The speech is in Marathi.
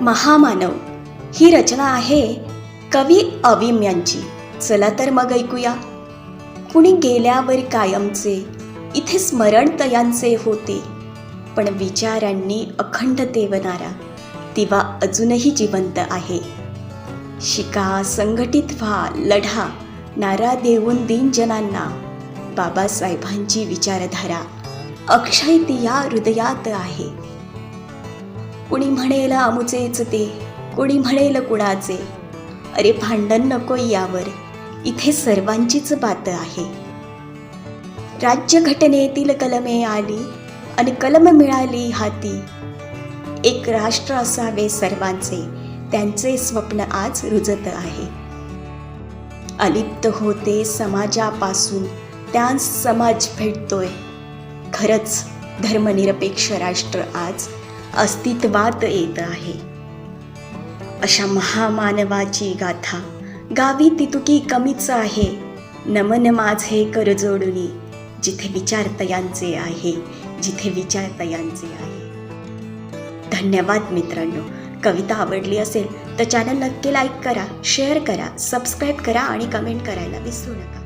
महामानव. ही रचना आहे कवी अविम यांची चला तर मग ऐकूया. कुणी गेल्यावर कायमचे इथे स्मरण तयांचे होते. पण विचारांनी अखंड तेवणारा दिवा अजूनही जिवंत आहे. शिका संघटित व्हा लढा नारा देऊन दिनजनांना बाबासाहेबांची विचारधारा अक्षय तिया हृदयात आहे. कुणी म्हणेल आमुचेच ते कुणी म्हणेल कुणाचे? अरे भांडण नको यावर इथे सर्वांचीच बात आहे. राज्यघटनेतील कलमे आली आणि कलम मिळाली हाती. एक राष्ट्र असावे सर्वांचे त्यांचे स्वप्न आज रुजत आहे. अलिप्त होते समाजापासून त्यांस समाज भेटतोय. खरंच धर्मनिरपेक्ष राष्ट्र आज अस्तित्वात येत आहे. अशा महामानवाची गाथा गावी तितुकी कमीच आहे. नमन माझे कर जोडुनी जिथे विचार तयांचे आहे जिथे विचार तयांचे आहे. धन्यवाद मित्रांनो. कविता आवडली असेल तर चॅनल नक्की लाईक करा शेअर करा सबस्क्राईब करा आणि कमेंट करायला विसरू नका.